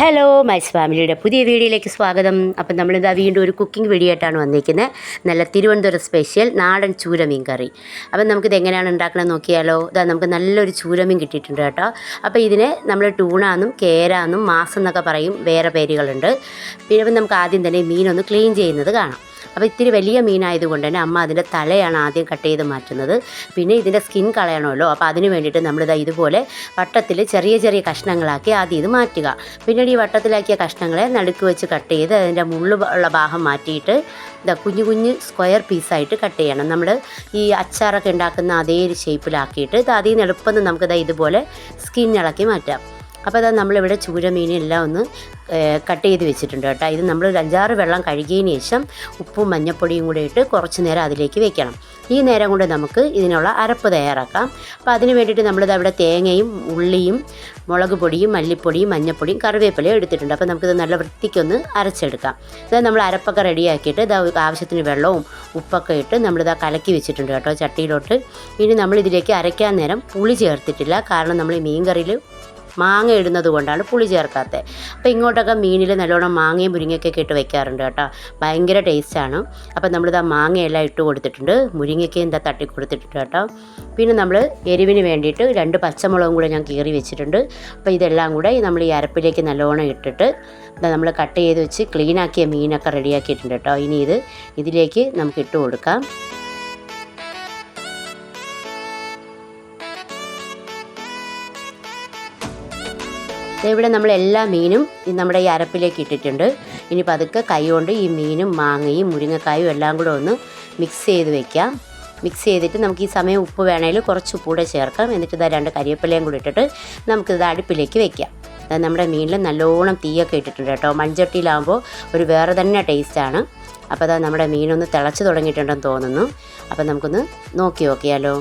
Hello mice ഫാമിലിയുടെ പുതിയ വീഡിയോയിലേക്ക് സ്വാഗതം. അപ്പം നമ്മളിതാ വീണ്ടും ഒരു കുക്കിംഗ് വീഡിയോ ആയിട്ടാണ് വന്നിരിക്കുന്നത് നല്ല തിരുവനന്തപുരം സ്പെഷ്യൽ നാടൻ ചൂരമീൻ കറി. അപ്പം നമുക്കിത് എങ്ങനെയാണ് ഉണ്ടാക്കണമെന്ന് നോക്കിയാലോ. ഇതാ നമുക്ക് നല്ലൊരു ചൂരമീൻ കിട്ടിയിട്ടുണ്ട് കേട്ടോ. അപ്പോൾ ഇതിന് നമ്മൾ ടൂണാന്നും കേരാന്നും മാസം എന്നൊക്കെ പറയും. വേറെ പേരുകളുണ്ട്. പിന്നെ നമുക്ക് ആദ്യം തന്നെ മീനൊന്ന് ക്ലീൻ ചെയ്യുന്നത് കാണാം. അപ്പോൾ ഇത്തിരി വലിയ മീനായതുകൊണ്ട് തന്നെ അമ്മ അതിന്റെ തലയാണ് ആദ്യം കട്ട് ചെയ്ത് മാറ്റുന്നത്. പിന്നെ ഇതിന്റെ സ്കിൻ കളയണമല്ലോ. അപ്പോൾ അതിന് വേണ്ടിയിട്ട് നമ്മളിതാ ഇതുപോലെ വട്ടത്തിൽ ചെറിയ ചെറിയ കഷ്ണങ്ങളാക്കി ആദ്യം ഇത് മാറ്റുക. പിന്നീട് ഈ വട്ടത്തിലാക്കിയ കഷ്ണങ്ങളെ നടുക്ക് വെച്ച് കട്ട് ചെയ്ത് അതിന്റെ മുള്ളു ഉള്ള ഭാഗം മാറ്റിയിട്ട് ഇതാ കുഞ്ഞു കുഞ്ഞ് സ്ക്വയർ പീസായിട്ട് കട്ട് ചെയ്യണം. നമ്മൾ ഈ അച്ചാറൊക്കെ ഉണ്ടാക്കുന്ന അതേ ഒരു ഷേപ്പിലാക്കിയിട്ട് ഇത് അതിൽ നിന്ന് എളുപ്പം നമുക്കിതാ ഇതുപോലെ സ്കിൻ ഇളക്കി മാറ്റാം. അപ്പോൾ അതാ നമ്മളിവിടെ ചൂരമീനെല്ലാം ഒന്ന് കട്ട് ചെയ്ത് വെച്ചിട്ടുണ്ട് കേട്ടോ. ഇത് നമ്മൾ അഞ്ചാറ് വെള്ളം കഴുകിയതിന് ശേഷം ഉപ്പും മഞ്ഞപ്പൊടിയും കൂടെ ഇട്ട് കുറച്ച് നേരം അതിലേക്ക് വെക്കണം. ഈ നേരം കൊണ്ട് നമുക്ക് ഇതിനുള്ള അരപ്പ് തയ്യാറാക്കാം. അപ്പോൾ അതിന് വേണ്ടിയിട്ട് നമ്മളിത് അവിടെ തേങ്ങയും ഉള്ളിയും മുളക് പൊടിയും മല്ലിപ്പൊടിയും മഞ്ഞപ്പൊടിയും കറിവേപ്പിലയും എടുത്തിട്ടുണ്ട്. അപ്പോൾ നമുക്കിത് നല്ല വൃത്തിക്കൊന്ന് അരച്ചെടുക്കാം. അതായത് നമ്മൾ അരപ്പൊക്കെ റെഡിയാക്കിയിട്ട് ഇത് ആവശ്യത്തിന് വെള്ളവും ഉപ്പൊക്കെ ഇട്ട് നമ്മളിത് കലക്കി വെച്ചിട്ടുണ്ട് കേട്ടോ ചട്ടിയിലോട്ട്. ഇനി നമ്മളിതിലേക്ക് അരയ്ക്കാൻ നേരം പുളി ചേർത്തിട്ടില്ല. കാരണം നമ്മൾ ഈ മീൻ കറിയിൽ മാങ്ങ ഇടുന്നത് കൊണ്ടാണ് പുളി ചേർക്കാത്തത് അപ്പോൾ ഇങ്ങോട്ടൊക്കെ മീനിൽ നല്ലോണം മാങ്ങയും മുരിങ്ങയൊക്കെ ഇട്ട് വെക്കാറുണ്ട് കേട്ടോ. ഭയങ്കര ടേസ്റ്റാണ് അപ്പോൾ നമ്മളിത് ആ മാങ്ങയെല്ലാം ഇട്ട് കൊടുത്തിട്ടുണ്ട്. മുരിങ്ങയ്ക്ക് എന്താ തട്ടി കൊടുത്തിട്ടുണ്ട് കേട്ടോ. പിന്നെ നമ്മൾ എരിവിന് വേണ്ടിയിട്ട് രണ്ട് പച്ചമുളകും കൂടെ ഞാൻ കീറി വെച്ചിട്ടുണ്ട്. അപ്പോൾ ഇതെല്ലാം കൂടെ നമ്മൾ ഈ അരപ്പിലേക്ക് നല്ലോണം ഇട്ടിട്ട് നമ്മൾ കട്ട് ചെയ്ത് വെച്ച് ക്ലീനാക്കിയ മീനൊക്കെ റെഡിയാക്കിയിട്ടുണ്ട് കേട്ടോ. ഇനി ഇത് ഇതിലേക്ക് നമുക്ക് ഇട്ട് കൊടുക്കാം. ഇവിടെ നമ്മൾ എല്ലാ മീനും നമ്മുടെ ഈ അരപ്പിലേക്ക് ഇട്ടിട്ടുണ്ട്. ഇനി പതുക്കെ കൈ കൊണ്ട് ഈ മീനും മാങ്ങയും മുരിങ്ങക്കായും എല്ലാം കൂടെ ഒന്ന് മിക്സ് ചെയ്ത് വെക്കാം. മിക്സ് ചെയ്തിട്ട് നമുക്ക് ഈ സമയം ഉപ്പ് വേണമെങ്കിൽ കുറച്ച് ഉപ്പൂടെ ചേർക്കാം. എന്നിട്ട് ഇതാ രണ്ട് കരിവേപ്പിലയും കൂടി ഇട്ടിട്ട് നമുക്കിത് അടുപ്പിലേക്ക് വെക്കാം. അത് നമ്മുടെ മീനിൽ നല്ലോണം തീയൊക്കെ ഇട്ടിട്ടുണ്ട് കേട്ടോ. മൺചട്ടിയിലാകുമ്പോൾ ഒരു വേറെ തന്നെ ടേസ്റ്റാണ് അപ്പോൾ അതാ നമ്മുടെ മീനൊന്ന് തിളച്ച് തുടങ്ങിയിട്ടുണ്ടെന്ന് തോന്നുന്നു. അപ്പോൾ നമുക്കൊന്ന് നോക്കി നോക്കിയാലോ?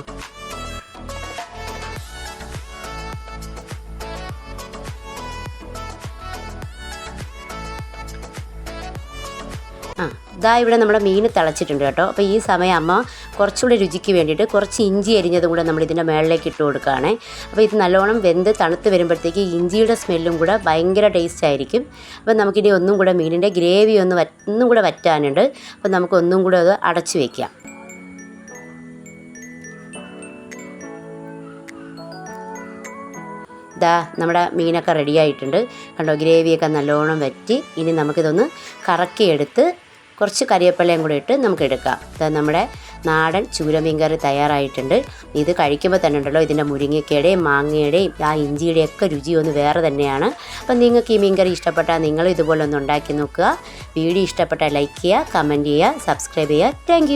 ആ. ഇതാ ഇവിടെ നമ്മുടെ മീൻ തിളച്ചിട്ടുണ്ട് കേട്ടോ. അപ്പോൾ ഈ സമയം അമ്മ കുറച്ചുകൂടി രുചിക്ക് വേണ്ടിയിട്ട് കുറച്ച് ഇഞ്ചി അരിഞ്ഞതും കൂടെ നമ്മൾ ഇതിന്റെ മേളിലേക്ക് ഇട്ട് കൊടുക്കുകയാണ്. അപ്പോൾ ഇത് നല്ലോണം വെന്ത് തണുത്ത് വരുമ്പോഴത്തേക്ക് ഇഞ്ചിയുടെ സ്മെല്ലും കൂടെ ഭയങ്കര ടേസ്റ്റ് ആയിരിക്കും. അപ്പോൾ നമുക്കിനി ഒന്നും കൂടെ മീനിന്റെ ഗ്രേവി ഒന്ന് ഒന്നും കൂടെ വറ്റാനുണ്ട്. അപ്പോൾ നമുക്ക് ഒന്നും കൂടെ അത് അടച്ചു വയ്ക്കാം ഇതാ നമ്മുടെ മീനൊക്കെ റെഡിയായിട്ടുണ്ട് കണ്ടോ ഗ്രേവിയൊക്കെ നല്ലോണം വറ്റി. ഇനി നമുക്കിതൊന്ന് കറക്കിയെടുത്ത് കുറച്ച് കരിയപ്പള്ളയും കൂടി ഇട്ട് നമുക്ക് എടുക്കാം. അത് നമ്മുടെ നാടൻ ചൂരമീൻ കറി തയ്യാറായിട്ടുണ്ട്. ഇത് കഴിക്കുമ്പോൾ തന്നെ ഉണ്ടല്ലോ ഇതിന്റെ മുരിങ്ങയ്ക്കയുടെയും മാങ്ങയുടെയും ആ ഇഞ്ചിയുടെയും ഒക്കെ രുചി ഒന്ന് വേറെ തന്നെയാണ്. അപ്പം നിങ്ങൾക്ക് ഈ മീൻ കറി ഇഷ്ടപ്പെട്ടാൽ നിങ്ങൾ ഇതുപോലെ ഒന്ന് ഉണ്ടാക്കി നോക്കുക. വീഡിയോ ഇഷ്ടപ്പെട്ടാൽ ലൈക്ക് ചെയ്യുക കമന്റ് ചെയ്യുക സബ്സ്ക്രൈബ് ചെയ്യുക. താങ്ക്